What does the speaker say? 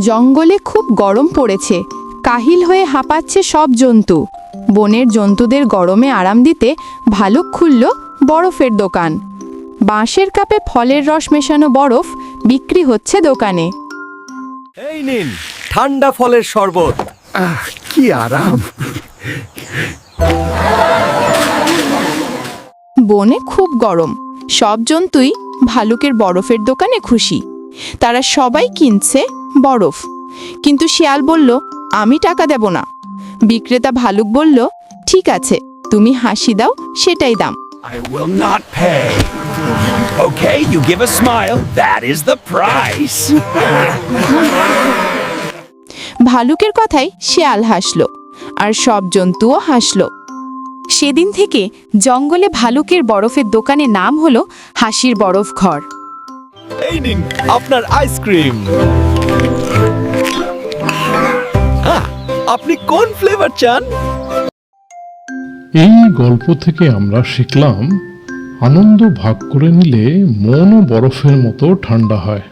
জঙ্গলে খুব গরম পড়েছে। কাহিল হয়ে হাঁপাচ্ছে সব জন্তু। বনের জন্তুদের গরমে আরাম দিতে ভালুক খুলল বরফের দোকান। বাঁশের কাপে ফলের রস মেশানো বরফ বিক্রি হচ্ছে দোকানে। এই নিন ঠান্ডা ফলের শরবত। কি আরাম। বনে খুব গরম। সব জন্তুই ভালুকের বরফের দোকানে খুশি। তারা সবাই কিনছে বরফ কিন্তু শিয়াল বলল আমি টাকা দেব না বিক্রেতা ভালুক বলল ঠিক আছে তুমি হাসি দাও সেটাই দাম I will not pay. Okay, you give a smile. That is the price. ভালুকের কথায় শিয়াল হাসলো আর সব জন্তুও হাসলো সেদিন থেকে জঙ্গলে ভালুকের বরফের দোকানে নাম হলো হাসির বরফ ঘর আপনার আইসক্রিম আপনি কোন ফ্লেভার চান? এই গল্প থেকে আমরা শিখলাম, আনন্দ ভাগ করে নিলে মনও বরফের মতো ঠান্ডা হয়।